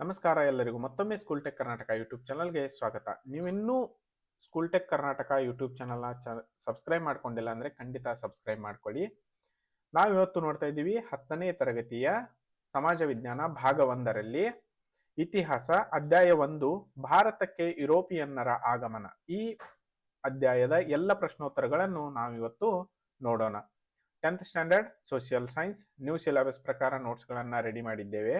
ನಮಸ್ಕಾರ ಎಲ್ಲರಿಗೂ. ಮತ್ತೊಮ್ಮೆ ಸ್ಕೂಲ್ ಟೆಕ್ ಕರ್ನಾಟಕ ಯೂಟ್ಯೂಬ್ ಚಾನಲ್ಗೆ ಸ್ವಾಗತ. ನೀವಿನ್ನೂ ಸ್ಕೂಲ್ ಟೆಕ್ ಕರ್ನಾಟಕ ಯೂಟ್ಯೂಬ್ ಚಾನಲ್ನ ಚ ಸಬ್ಸ್ಕ್ರೈಬ್ ಮಾಡ್ಕೊಂಡಿಲ್ಲ ಅಂದರೆ ಖಂಡಿತ ಸಬ್ಸ್ಕ್ರೈಬ್ ಮಾಡ್ಕೊಳ್ಳಿ. ನಾವು ಇವತ್ತು ನೋಡ್ತಾ ಇದ್ದೀವಿ ಹತ್ತನೇ ತರಗತಿಯ ಸಮಾಜ ವಿಜ್ಞಾನ ಭಾಗ ಒಂದರಲ್ಲಿ ಇತಿಹಾಸ, ಅಧ್ಯಾಯ ಒಂದು, ಭಾರತಕ್ಕೆ ಯುರೋಪಿಯನ್ನರ ಆಗಮನ. ಈ ಅಧ್ಯಾಯದ ಎಲ್ಲ ಪ್ರಶ್ನೋತ್ತರಗಳನ್ನು ನಾವಿವತ್ತು ನೋಡೋಣ. Tenth standard social science new syllabus ಪ್ರಕಾರ ನೋಟ್ಸ್ಗಳನ್ನು ರೆಡಿ ಮಾಡಿದ್ದೇವೆ.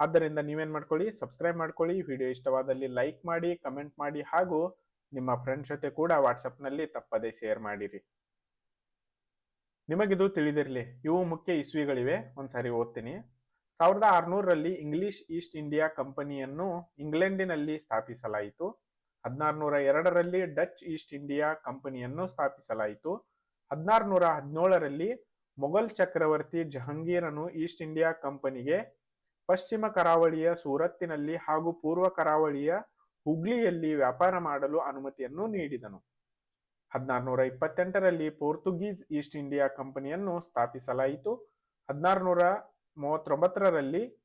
ಆದ್ದರಿಂದ ನೀವೇನ್ ಮಾಡ್ಕೊಳ್ಳಿ ಸಬ್ಸ್ಕ್ರೈಬ್ ಮಾಡ್ಕೊಳ್ಳಿ ವಿಡಿಯೋ ಇಷ್ಟವಾದಲ್ಲಿ ಲೈಕ್ ಮಾಡಿ ಕಮೆಂಟ್ ಮಾಡಿ, ಹಾಗೂ ನಿಮ್ಮ ಫ್ರೆಂಡ್ಸ್ ಜೊತೆ ಕೂಡ ವಾಟ್ಸಪ್ನಲ್ಲಿ ತಪ್ಪದೇ ಶೇರ್ ಮಾಡಿರಿ. ನಿಮಗಿದು ತಿಳಿದಿರಲಿ, ಇವು ಮುಖ್ಯ ಇಸ್ವಿಗಳಿವೆ, ಒಂದ್ಸಾರಿ ಓದ್ತೀನಿ. ಸಾವಿರದ ಆರುನೂರರಲ್ಲಿ ಇಂಗ್ಲಿಷ್ ಈಸ್ಟ್ ಇಂಡಿಯಾ ಕಂಪನಿಯನ್ನು ಇಂಗ್ಲೆಂಡಿನಲ್ಲಿ ಸ್ಥಾಪಿಸಲಾಯಿತು. ಹದಿನಾರುನೂರ ಎರಡರಲ್ಲಿ ಡಚ್ ಈಸ್ಟ್ ಇಂಡಿಯಾ ಕಂಪನಿಯನ್ನು ಸ್ಥಾಪಿಸಲಾಯಿತು. ಹದಿನಾರುನೂರ ಹದಿನೇಳರಲ್ಲಿ ಮೊಘಲ್ ಚಕ್ರವರ್ತಿ ಜಹಂಗೀರನು ಈಸ್ಟ್ ಇಂಡಿಯಾ ಕಂಪನಿಗೆ ಪಶ್ಚಿಮ ಕರಾವಳಿಯ ಸೂರತ್ತಿನಲ್ಲಿ ಹಾಗೂ ಪೂರ್ವ ಕರಾವಳಿಯ ಹುಗ್ಲಿಯಲ್ಲಿ ವ್ಯಾಪಾರ ಮಾಡಲು ಅನುಮತಿಯನ್ನು ನೀಡಿದನು. ಹದಿನಾರುನೂರ ಇಪ್ಪತ್ತೆಂಟರಲ್ಲಿ ಪೋರ್ಚುಗೀಸ್ ಈಸ್ಟ್ ಇಂಡಿಯಾ ಕಂಪನಿಯನ್ನು ಸ್ಥಾಪಿಸಲಾಯಿತು. ಹದಿನಾರುನೂರ ಮೂವತ್ತೊಂಬತ್ತರಲ್ಲಿ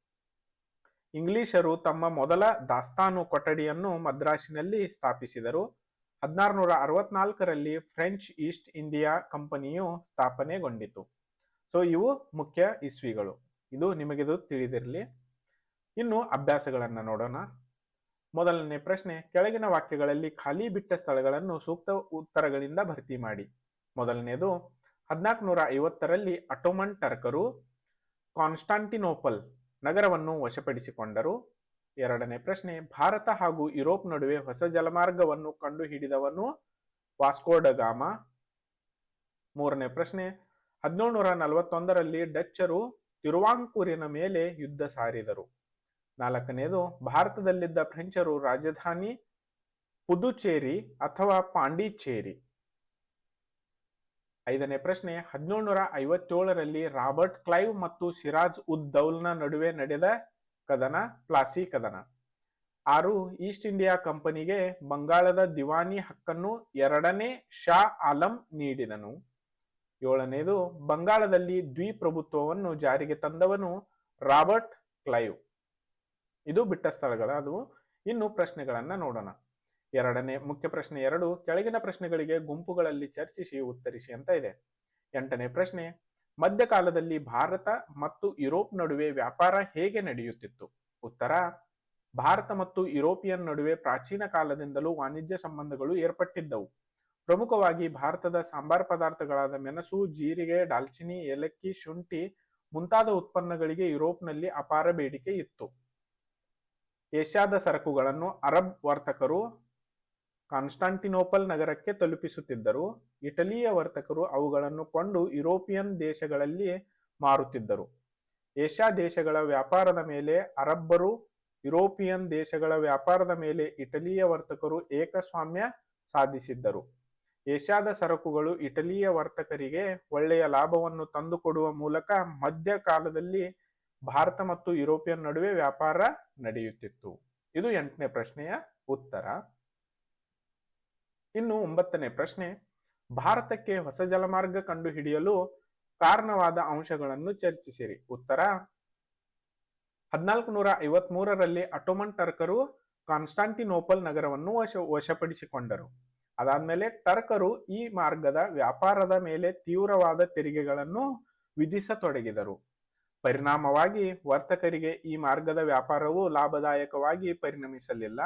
ಇಂಗ್ಲಿಷರು ತಮ್ಮ ಮೊದಲ ದಾಸ್ತಾನು ಕೊಠಡಿಯನ್ನು ಮದ್ರಾಸಿನಲ್ಲಿ ಸ್ಥಾಪಿಸಿದರು. ಹದಿನಾರುನೂರ ಅರವತ್ನಾಲ್ಕರಲ್ಲಿ ಫ್ರೆಂಚ್ ಈಸ್ಟ್ ಇಂಡಿಯಾ ಕಂಪನಿಯು ಸ್ಥಾಪನೆಗೊಂಡಿತು. ಸೊ, ಇವು ಮುಖ್ಯ ಇಸ್ವಿಗಳು. ಇದು ನಿಮಗಿದು ತಿಳಿದಿರಲಿ. ಇನ್ನು ಅಭ್ಯಾಸಗಳನ್ನು ನೋಡೋಣ. ಮೊದಲನೇ ಪ್ರಶ್ನೆ, ಕೆಳಗಿನ ವಾಕ್ಯಗಳಲ್ಲಿ ಖಾಲಿ ಬಿಟ್ಟ ಸ್ಥಳಗಳನ್ನು ಸೂಕ್ತ ಉತ್ತರಗಳಿಂದ ಭರ್ತಿ ಮಾಡಿ. ಮೊದಲನೇದು ಹದಿನಾಲ್ಕು ನೂರ ಐವತ್ತರಲ್ಲಿ ಅಟೋಮನ್ ಟರ್ಕರು ಕಾನ್ಸ್ಟಾಂಟಿನೋಪಲ್ ನಗರವನ್ನು ವಶಪಡಿಸಿಕೊಂಡರು. ಎರಡನೇ ಪ್ರಶ್ನೆ, ಭಾರತ ಹಾಗೂ ಯುರೋಪ್ ನಡುವೆ ಹೊಸ ಜಲಮಾರ್ಗವನ್ನು ಕಂಡುಹಿಡಿದವನು ವಾಸ್ಕೋಡಗಾಮ ಮೂರನೇ ಪ್ರಶ್ನೆ, ಹದಿನೇಳು ನೂರ ನಲವತ್ತೊಂದರಲ್ಲಿ ಡಚ್ಚರು ತಿರುವಾಂಕೂರಿನ ಮೇಲೆ ಯುದ್ಧ ಸಾರಿದರು. ನಾಲ್ಕನೆಯದು ಭಾರತದಲ್ಲಿದ್ದ ಫ್ರೆಂಚರು ರಾಜಧಾನಿ ಪುದುಚೇರಿ ಅಥವಾ ಪಾಂಡಿಚೇರಿ? ಐದನೇ ಪ್ರಶ್ನೆ ಹದಿನೇಳು ನೂರ ಐವತ್ತೇಳರಲ್ಲಿ ರಾಬರ್ಟ್ ಕ್ಲೈವ್ ಮತ್ತು ಸಿರಾಜ್ ಉದ್ ದೌಲ್ನ ನಡುವೆ ನಡೆದ ಕದನ, ಪ್ಲಾಸಿ ಕದನ? ಆರು, ಈಸ್ಟ್ ಇಂಡಿಯಾ ಕಂಪನಿಗೆ ಬಂಗಾಳದ ದಿವಾನಿ ಹಕ್ಕನ್ನು ಎರಡನೇ ಶಾ ಆಲಂ ನೀಡಿದನು. ಏಳನೇದು, ಬಂಗಾಳದಲ್ಲಿ ದ್ವಿಪ್ರಭುತ್ವವನ್ನು ಜಾರಿಗೆ ತಂದವನು ರಾಬರ್ಟ್ ಕ್ಲೈವ್. ಇದು ಬಿಟ್ಟ ಸ್ಥಳಗಳ. ಅದು ಇನ್ನು ಪ್ರಶ್ನೆಗಳನ್ನ ನೋಡೋಣ. ಎರಡನೇ ಮುಖ್ಯ ಪ್ರಶ್ನೆ ಎರಡು, ಕೆಳಗಿನ ಪ್ರಶ್ನೆಗಳಿಗೆ ಗುಂಪುಗಳಲ್ಲಿ ಚರ್ಚಿಸಿ, ಉತ್ತರಿಸಿ ಅಂತ ಇದೆ. ಎಂಟನೇ ಪ್ರಶ್ನೆ, ಮಧ್ಯಕಾಲದಲ್ಲಿ ಭಾರತ ಮತ್ತು ಯುರೋಪ್ ನಡುವೆ ವ್ಯಾಪಾರ ಹೇಗೆ ನಡೆಯುತ್ತಿತ್ತು? ಉತ್ತರ, ಭಾರತ ಮತ್ತು ಯುರೋಪಿಯನ್ ನಡುವೆ ಪ್ರಾಚೀನ ಕಾಲದಿಂದಲೂ ವಾಣಿಜ್ಯ ಸಂಬಂಧಗಳು ಏರ್ಪಟ್ಟಿದ್ದವು. ಪ್ರಮುಖವಾಗಿ ಭಾರತದ ಸಾಂಬಾರ್ ಪದಾರ್ಥಗಳಾದ ಮೆಣಸು, ಜೀರಿಗೆ, ಡಾಲ್ಚಿನಿ, ಏಲಕ್ಕಿ, ಶುಂಠಿ ಮುಂತಾದ ಉತ್ಪನ್ನಗಳಿಗೆ ಯುರೋಪ್ನಲ್ಲಿ ಅಪಾರ ಬೇಡಿಕೆ ಇತ್ತು. ಏಷ್ಯಾದ ಸರಕುಗಳನ್ನು ಅರಬ್ ವರ್ತಕರು ಕಾನ್ಸ್ಟಾಂಟಿನೋಪಲ್ ನಗರಕ್ಕೆ ತಲುಪಿಸುತ್ತಿದ್ದರು. ಇಟಲಿಯ ವರ್ತಕರು ಅವುಗಳನ್ನು ಕೊಂಡು ಯುರೋಪಿಯನ್ ದೇಶಗಳಲ್ಲಿ ಮಾರುತ್ತಿದ್ದರು. ಏಷ್ಯಾ ದೇಶಗಳ ವ್ಯಾಪಾರದ ಮೇಲೆ ಅರಬ್ಬರು, ಯುರೋಪಿಯನ್ ದೇಶಗಳ ವ್ಯಾಪಾರದ ಮೇಲೆ ಇಟಲಿಯ ವರ್ತಕರು ಏಕಸ್ವಾಮ್ಯ ಸಾಧಿಸಿದ್ದರು. ಏಷ್ಯಾದ ಸರಕುಗಳು ಇಟಲಿಯ ವರ್ತಕರಿಗೆ ಒಳ್ಳೆಯ ಲಾಭವನ್ನು ತಂದುಕೊಡುವ ಮೂಲಕ ಮಧ್ಯ ಕಾಲದಲ್ಲಿ ಭಾರತ ಮತ್ತು ಯುರೋಪಿಯನ್ ನಡುವೆ ವ್ಯಾಪಾರ ನಡೆಯುತ್ತಿತ್ತು. ಇದು ಎಂಟನೇ ಪ್ರಶ್ನೆಯ ಉತ್ತರ. ಇನ್ನು ಒಂಬತ್ತನೇ ಪ್ರಶ್ನೆ, ಭಾರತಕ್ಕೆ ಹೊಸ ಜಲಮಾರ್ಗ ಕಂಡುಹಿಡಿಯಲು ಕಾರಣವಾದ ಅಂಶಗಳನ್ನು ಚರ್ಚಿಸಿರಿ. ಉತ್ತರ ಹದಿನಾಲ್ಕು ನೂರ ಐವತ್ ಮೂರರಲ್ಲಿ ಅಟೋಮನ್ ಟರ್ಕರು ಕಾನ್ಸ್ಟಾಂಟಿನೋಪಲ್ ನಗರವನ್ನು ವಶ, ವಶಪಡಿಸಿಕೊಂಡರು. ಅದಾದ್ಮೇಲೆ ಟರ್ಕರು ಈ ಮಾರ್ಗದ ವ್ಯಾಪಾರದ ಮೇಲೆ ತೀವ್ರವಾದ ತೆರಿಗೆಗಳನ್ನು ವಿಧಿಸತೊಡಗಿದರು. ಪರಿಣಾಮವಾಗಿ ವರ್ತಕರಿಗೆ ಈ ಮಾರ್ಗದ ವ್ಯಾಪಾರವು ಲಾಭದಾಯಕವಾಗಿ ಪರಿಣಮಿಸಲಿಲ್ಲ.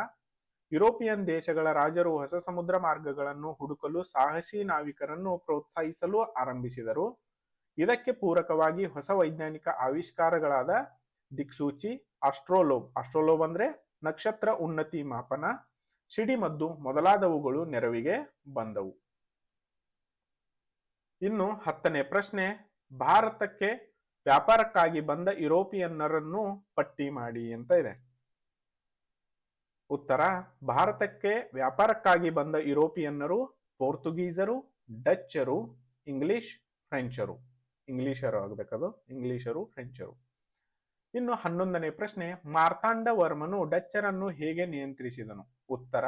ಯುರೋಪಿಯನ್ ದೇಶಗಳ ರಾಜರು ಹೊಸ ಸಮುದ್ರ ಮಾರ್ಗಗಳನ್ನು ಹುಡುಕಲು ಸಾಹಸಿ ನಾವಿಕರನ್ನು ಪ್ರೋತ್ಸಾಹಿಸಲು ಆರಂಭಿಸಿದರು. ಇದಕ್ಕೆ ಪೂರಕವಾಗಿ ಹೊಸ ವೈಜ್ಞಾನಿಕ ಆವಿಷ್ಕಾರಗಳಾದ ದಿಕ್ಸೂಚಿ ಅಸ್ಟ್ರೋಲೋಬ್ ಅಸ್ಟ್ರೋಲೋಬ್ ಅಂದ್ರೆ ನಕ್ಷತ್ರ ಉನ್ನತಿ ಮಾಪನ ಸಿಡಿಮದ್ದು ಮೊದಲಾದವುಗಳು ನೆರವಿಗೆ ಬಂದವು. ಇನ್ನು ಹತ್ತನೇ ಪ್ರಶ್ನೆ, ಭಾರತಕ್ಕೆ ವ್ಯಾಪಾರಕ್ಕಾಗಿ ಬಂದ ಯುರೋಪಿಯನ್ನರನ್ನು ಪಟ್ಟಿ ಮಾಡಿ ಅಂತ ಇದೆ. ಉತ್ತರ, ಭಾರತಕ್ಕೆ ವ್ಯಾಪಾರಕ್ಕಾಗಿ ಬಂದ ಯುರೋಪಿಯನ್ನರು ಪೋರ್ಚುಗೀಸರು ಡಚ್ಚರು, ಇಂಗ್ಲಿಷ್ ಫ್ರೆಂಚರು. ಇಂಗ್ಲಿಷರು ಆಗಬೇಕದು, ಇಂಗ್ಲಿಷರು, ಫ್ರೆಂಚರು. ಇನ್ನು ಹನ್ನೊಂದನೇ ಪ್ರಶ್ನೆ ಮಾರ್ತಾಂಡ ವರ್ಮನು ಡಚ್ಚರನ್ನು ಹೇಗೆ ನಿಯಂತ್ರಿಸಿದನು? ಉತ್ತರ,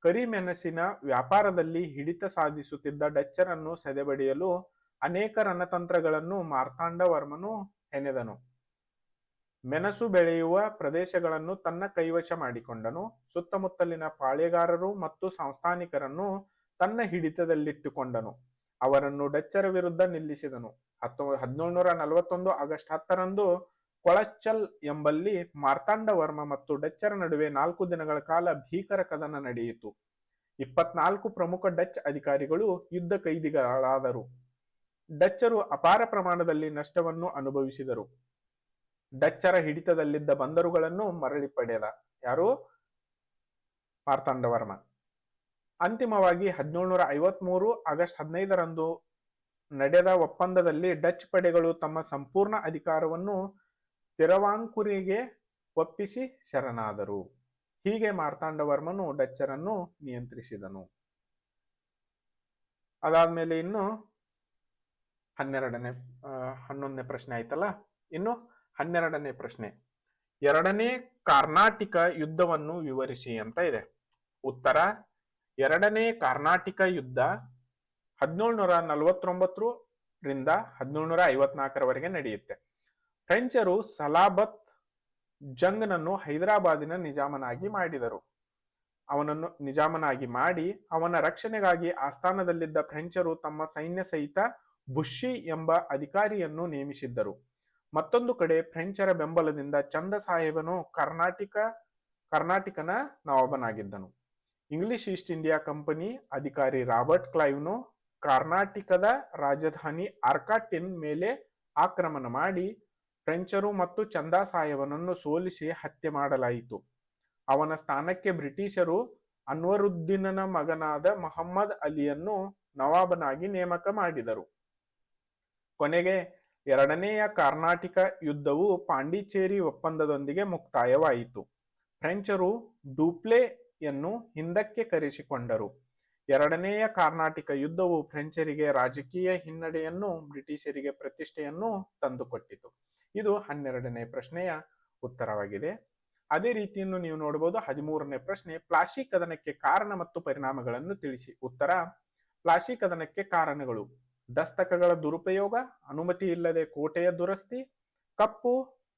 ಕರಿಮೆಣಸಿನ ವ್ಯಾಪಾರದಲ್ಲಿ ಹಿಡಿತ ಸಾಧಿಸುತ್ತಿದ್ದ ಡಚ್ಚರನ್ನು ಸೆದೆಬಡಿಯಲು ಅನೇಕ ರಣತಂತ್ರಗಳನ್ನು ಮಾರ್ತಾಂಡವರ್ಮನು ಹೆಣೆದನು ಮೆಣಸು ಬೆಳೆಯುವ ಪ್ರದೇಶಗಳನ್ನು ತನ್ನ ಕೈವಶ ಮಾಡಿಕೊಂಡನು. ಸುತ್ತಮುತ್ತಲಿನ ಪಾಳೆಗಾರರು ಮತ್ತು ಸಂಸ್ಥಾನಿಕರನ್ನು ತನ್ನ ಹಿಡಿತದಲ್ಲಿಟ್ಟುಕೊಂಡನು. ಅವರನ್ನು ಡಚ್ಚರ ವಿರುದ್ಧ ನಿಲ್ಲಿಸಿದನು. ಹತ್ತೊಂಬ ಹದಿನೇಳುನೂರ ನಲವತ್ತೊಂದು ಆಗಸ್ಟ್ ಹತ್ತರಂದು ಕೊಳಚ್ಚಲ್ ಎಂಬಲ್ಲಿ ಮಾರ್ತಾಂಡವರ್ಮ ಮತ್ತು ಡಚ್ಚರ ನಡುವೆ ನಾಲ್ಕು ದಿನಗಳ ಕಾಲ ಭೀಕರ ಕದನ ನಡೆಯಿತು. ಇಪ್ಪತ್ನಾಲ್ಕು ಪ್ರಮುಖ ಡಚ್ ಅಧಿಕಾರಿಗಳು ಯುದ್ಧ ಕೈದಿಗಳಾದರು. ಡಚ್ಚರು ಅಪಾರ ಪ್ರಮಾಣದಲ್ಲಿ ನಷ್ಟವನ್ನು ಅನುಭವಿಸಿದರು. ಡಚ್ಚರ ಹಿಡಿತದಲ್ಲಿದ್ದ ಬಂದರುಗಳನ್ನು ಮರಳಿ ಪಡೆದ ಯಾರು? ಮಾರ್ತಾಂಡವರ್ಮ. ಅಂತಿಮವಾಗಿ ಹದಿನೇಳುನೂರ ಐವತ್ಮೂರು ಆಗಸ್ಟ್ ಹದಿನೈದರಂದು ನಡೆದ ಒಪ್ಪಂದದಲ್ಲಿ ಡಚ್ ಪಡೆಗಳು ತಮ್ಮ ಸಂಪೂರ್ಣ ಅಧಿಕಾರವನ್ನು ತಿರವಾಂಕುರಿಗೆ ಒಪ್ಪಿಸಿ ಶರಣಾದರು. ಹೀಗೆ ಮಾರ್ತಾಂಡವರ್ಮನು ಡಚ್ಚರನ್ನು ನಿಯಂತ್ರಿಸಿದನು. ಅದಾದ್ಮೇಲೆ ಇನ್ನು ಹನ್ನೆರಡನೇ ಹನ್ನೊಂದನೇ ಪ್ರಶ್ನೆ ಆಯ್ತಲ್ಲ? ಇನ್ನು ಹನ್ನೆರಡನೇ ಪ್ರಶ್ನೆ. ಎರಡನೇ ಕಾರ್ನಾಟಿಕ ಯುದ್ಧವನ್ನು ವಿವರಿಸಿ ಅಂತ ಇದೆ. ಉತ್ತರ, ಎರಡನೇ ಕಾರ್ನಾಟಿಕ ಯುದ್ಧ ಹದಿನೇಳುನೂರ ನಲವತ್ತೊಂಬತ್ತರಿಂದ ಹದಿನೇಳುನೂರ ಐವತ್ನಾಲ್ಕರವರೆಗೆ ನಡೆಯುತ್ತೆ. ಫ್ರೆಂಚರು ಸಲಾಬತ್ ಜಂಗ್ನನ್ನು ಹೈದರಾಬಾದಿನ ನಿಜಾಮನಾಗಿ ಮಾಡಿದರು. ಅವನನ್ನು ನಿಜಾಮನಾಗಿ ಮಾಡಿ ಅವನ ರಕ್ಷಣೆಗಾಗಿ ಆಸ್ಥಾನದಲ್ಲಿದ್ದ ಫ್ರೆಂಚರು ತಮ್ಮ ಸೈನ್ಯ ಸಹಿತ ಬುಷಿ ಎಂಬ ಅಧಿಕಾರಿಯನ್ನು ನೇಮಿಸಿದ್ದರು. ಮತ್ತೊಂದು ಕಡೆ ಫ್ರೆಂಚರ ಬೆಂಬಲದಿಂದ ಚಂದ ಸಾಹೇಬನು ಕರ್ನಾಟಕ, ಕರ್ನಾಟಕನ ನವಾಬನಾಗಿದ್ದನು. ಇಂಗ್ಲಿಷ್ ಈಸ್ಟ್ ಇಂಡಿಯಾ ಕಂಪನಿ ಅಧಿಕಾರಿ ರಾಬರ್ಟ್ ಕ್ಲೈವ್ನು ಕರ್ನಾಟಕದ ರಾಜಧಾನಿ ಆರ್ಕಾಟಿನ್ ಮೇಲೆ ಆಕ್ರಮಣ ಮಾಡಿ ಫ್ರೆಂಚರು ಮತ್ತು ಚಂದಾ ಸಾಹೇಬನನ್ನು ಸೋಲಿಸಿ ಹತ್ಯೆ ಮಾಡಲಾಯಿತು. ಅವನ ಸ್ಥಾನಕ್ಕೆ ಬ್ರಿಟಿಷರು ಅನ್ವರುದ್ದೀನನ ಮಗನಾದ ಮೊಹಮ್ಮದ್ ಅಲಿಯನ್ನು ನವಾಬನಾಗಿ ನೇಮಕ ಮಾಡಿದರು. ಕೊನೆಗೆ ಎರಡನೆಯ ಕರ್ನಾಟಕ ಯುದ್ಧವು ಪಾಂಡಿಚೇರಿ ಒಪ್ಪಂದದೊಂದಿಗೆ ಮುಕ್ತಾಯವಾಯಿತು. ಫ್ರೆಂಚರು ಡೂಪ್ಲೆಯನ್ನು ಹಿಂದಕ್ಕೆ ಕರೆಸಿಕೊಂಡರು. ಎರಡನೆಯ ಕರ್ನಾಟಕ ಯುದ್ಧವು ಫ್ರೆಂಚರಿಗೆ ರಾಜಕೀಯ ಹಿನ್ನಡೆಯನ್ನು, ಬ್ರಿಟಿಷರಿಗೆ ಪ್ರತಿಷ್ಠೆಯನ್ನು ತಂದುಕೊಟ್ಟಿತು. ಇದು ಹನ್ನೆರಡನೇ ಪ್ರಶ್ನೆಯ ಉತ್ತರವಾಗಿದೆ. ಅದೇ ರೀತಿಯನ್ನು ನೀವು ನೋಡಬಹುದು. ಹದಿಮೂರನೇ ಪ್ರಶ್ನೆ ಪ್ಲಾಶಿ ಕದನಕ್ಕೆ ಕಾರಣ ಮತ್ತು ಪರಿಣಾಮಗಳನ್ನು ತಿಳಿಸಿ. ಉತ್ತರ ಪ್ಲಾಶಿ ಕದನಕ್ಕೆ ಕಾರಣಗಳು. ದಸ್ತಕಗಳ ದುರುಪಯೋಗ, ಅನುಮತಿ ಇಲ್ಲದೆ ಕೋಟೆಯ ದುರಸ್ತಿ, ಕಪ್ಪು,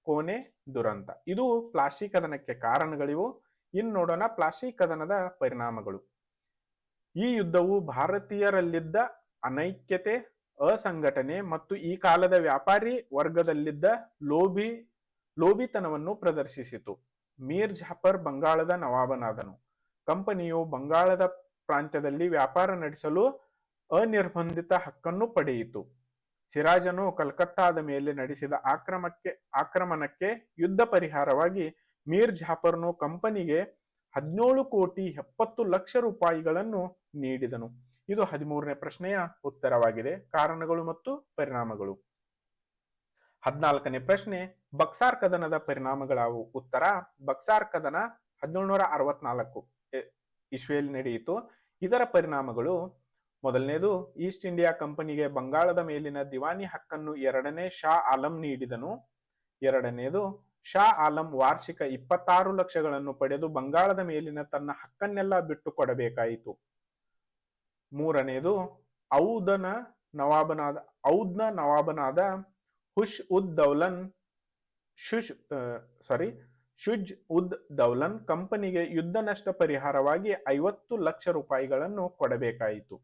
ಕೋಣೆ, ದುರಂತ. ಇದು ಪ್ಲಾಸ್ಟಿಕ್ ಕದನಕ್ಕೆ ಕಾರಣಗಳಿವು. ಇನ್ನು ನೋಡೋಣ ಪ್ಲಾಸ್ಟಿಕ್ ಕದನದ ಪರಿಣಾಮಗಳು. ಈ ಯುದ್ಧವು ಭಾರತೀಯರಲ್ಲಿದ್ದ ಅನೈಕ್ಯತೆ, ಅಸಂಘಟನೆ ಮತ್ತು ಈ ಕಾಲದ ವ್ಯಾಪಾರಿ ವರ್ಗದಲ್ಲಿದ್ದ ಲೋಭಿ, ಲೋಭಿತನವನ್ನು ಪ್ರದರ್ಶಿಸಿತು. ಮೀರ್ ಜಾಫರ್ ಬಂಗಾಳದ ನವಾಬನಾದನು. ಕಂಪನಿಯು ಬಂಗಾಳದ ಪ್ರಾಂತ್ಯದಲ್ಲಿ ವ್ಯಾಪಾರ ನಡೆಸಲು ಅನಿರ್ಬಂಧಿತ ಹಕ್ಕನ್ನು ಪಡೆಯಿತು. ಸಿರಾಜನು ಕಲ್ಕತ್ತಾದ ಮೇಲೆ ನಡೆಸಿದ ಆಕ್ರಮಕ್ಕೆ, ಆಕ್ರಮಣಕ್ಕೆ ಯುದ್ಧ ಪರಿಹಾರವಾಗಿ ಮೀರ್ ಜಾಫರ್ನು ಕಂಪನಿಗೆ ಹದಿನೇಳು ಕೋಟಿ ಎಪ್ಪತ್ತು ಲಕ್ಷ ರೂಪಾಯಿಗಳನ್ನು ನೀಡಿದನು. ಇದು ಹದಿಮೂರನೇ ಪ್ರಶ್ನೆಯ ಉತ್ತರವಾಗಿದೆ. ಕಾರಣಗಳು ಮತ್ತು ಪರಿಣಾಮಗಳು. ಹದಿನಾಲ್ಕನೇ ಪ್ರಶ್ನೆ, ಬಕ್ಸಾರ್ ಕದನದ ಪರಿಣಾಮಗಳಾವು. ಉತ್ತರ, ಬಕ್ಸಾರ್ ಕದನ ಹದಿನೇಳುನೂರ ಅರವತ್ನಾಲ್ಕು. ಇಸ್ವಿಯಲ್ಲಿ ನಡೆಯಿತು. ಇದರ ಪರಿಣಾಮಗಳು ಮೊದಲನೇದು, ಈಸ್ಟ್ ಇಂಡಿಯಾ ಕಂಪನಿಗೆ ಬಂಗಾಳದ ಮೇಲಿನ ದಿವಾನಿ ಹಕ್ಕನ್ನು ಎರಡನೇ ಶಾ ಆಲಂ ನೀಡಿದನು. ಎರಡನೆಯದು ಶಾ ಆಲಂ ವಾರ್ಷಿಕ ಇಪ್ಪತ್ತಾರು ಲಕ್ಷಗಳನ್ನು ಪಡೆದು ಬಂಗಾಳದ ಮೇಲಿನ ತನ್ನ ಹಕ್ಕನ್ನೆಲ್ಲ ಬಿಟ್ಟು ಕೊಡಬೇಕಾಯಿತು ಮೂರನೆಯದು ಔದನ ನವಾಬನಾದ, ಔದ್ನ ನವಾಬನಾದ ಹುಷ್ ಉದ್ ದೌಲನ್, ಶುಷ್ ಸಾರಿ ಶುಜ್ ಉದ್ ದೌಲನ್ ಕಂಪನಿಗೆ ಯುದ್ಧ ನಷ್ಟ ಪರಿಹಾರವಾಗಿ ಐವತ್ತು ಲಕ್ಷ ರೂಪಾಯಿಗಳನ್ನು ಕೊಡಬೇಕಾಯಿತು.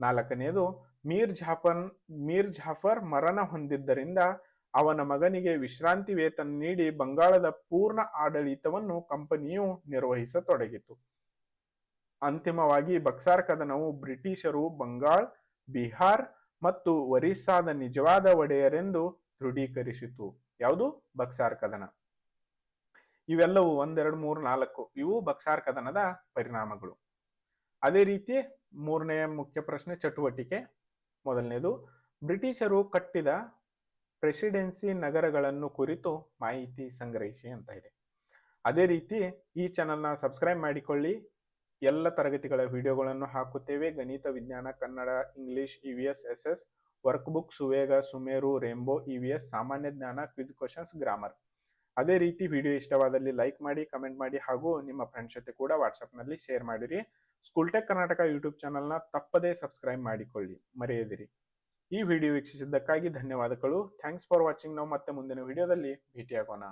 ನಾಲ್ಕನೆಯದು ಮೀರ್ ಜಾಫನ್, ಮೀರ್ ಜಾಫರ್ ಮರಣ ಹೊಂದಿದ್ದರಿಂದ ಅವನ ಮಗನಿಗೆ ವಿಶ್ರಾಂತಿ ವೇತನ ನೀಡಿ ಬಂಗಾಳದ ಪೂರ್ಣ ಆಡಳಿತವನ್ನು ಕಂಪನಿಯು ನಿರ್ವಹಿಸತೊಡಗಿತು. ಅಂತಿಮವಾಗಿ ಬಕ್ಸಾರ್ ಕದನವು ಬ್ರಿಟಿಷರು ಬಂಗಾಳ್, ಬಿಹಾರ್ ಮತ್ತು ಒರಿಸ್ಸಾದ ನಿಜವಾದ ಒಡೆಯರೆಂದು ದೃಢೀಕರಿಸಿತು. ಯಾವುದು? ಬಕ್ಸಾರ್ ಕದನ. ಇವೆಲ್ಲವೂ ಒಂದೆರಡು ಮೂರು ನಾಲ್ಕು ಇವು ಬಕ್ಸಾರ್ ಕದನದ ಪರಿಣಾಮಗಳು. ಅದೇ ರೀತಿ ಮೂರನೆಯ ಮುಖ್ಯ ಪ್ರಶ್ನೆ, ಚಟುವಟಿಕೆ. ಮೊದಲನೇದು, ಬ್ರಿಟಿಷರು ಕಟ್ಟಿದ ಪ್ರೆಸಿಡೆನ್ಸಿ ನಗರಗಳನ್ನು ಕುರಿತು ಮಾಹಿತಿ ಸಂಗ್ರಹಿಸಿ ಅಂತ ಇದೆ. ಅದೇ ರೀತಿ, ಈ ಚಾನಲ್ನ ಸಬ್ಸ್ಕ್ರೈಬ್ ಮಾಡಿಕೊಳ್ಳಿ. ಎಲ್ಲ ತರಗತಿಗಳ ವಿಡಿಯೋಗಳನ್ನು ಹಾಕುತ್ತೇವೆ. ಗಣಿತ, ವಿಜ್ಞಾನ, Kannada, English E V S S S work book Suvega, Sumeru rainbow E V S ಸಾಮಾನ್ಯ ಜ್ಞಾನ ಕ್ವಿಜ್ ಕ್ವಶನ್ಸ್ ಗ್ರಾಮರ್ ಅದೇ ರೀತಿ, ವಿಡಿಯೋ ಇಷ್ಟವಾದಲ್ಲಿ ಲೈಕ್ ಮಾಡಿ ಕಮೆಂಟ್ ಮಾಡಿ ಹಾಗೂ ನಿಮ್ಮ ಫ್ರೆಂಡ್ಸ್ ಜೊತೆ ಕೂಡ ವಾಟ್ಸಪ್ನಲ್ಲಿ ಶೇರ್ ಮಾಡಿರಿ. ಸ್ಕೂಲ್ ಟೆಕ್ ಕರ್ನಾಟಕ ಯೂಟ್ಯೂಬ್ ಚಾನಲ್ನ ತಪ್ಪದೇ ಸಬ್ಸ್ಕ್ರೈಬ್ ಮಾಡಿಕೊಳ್ಳಿ. ಮರೆಯದಿರಿ. ಈ ವಿಡಿಯೋ ವೀಕ್ಷಿಸಿದ್ದಕ್ಕಾಗಿ ಧನ್ಯವಾದಗಳು. ಥ್ಯಾಂಕ್ಸ್ ಫಾರ್ ವಾಚಿಂಗ್ ನಾವು ಮತ್ತೆ ಮುಂದಿನ ವಿಡಿಯೋದಲ್ಲಿ ಭೇಟಿಯಾಗೋಣ.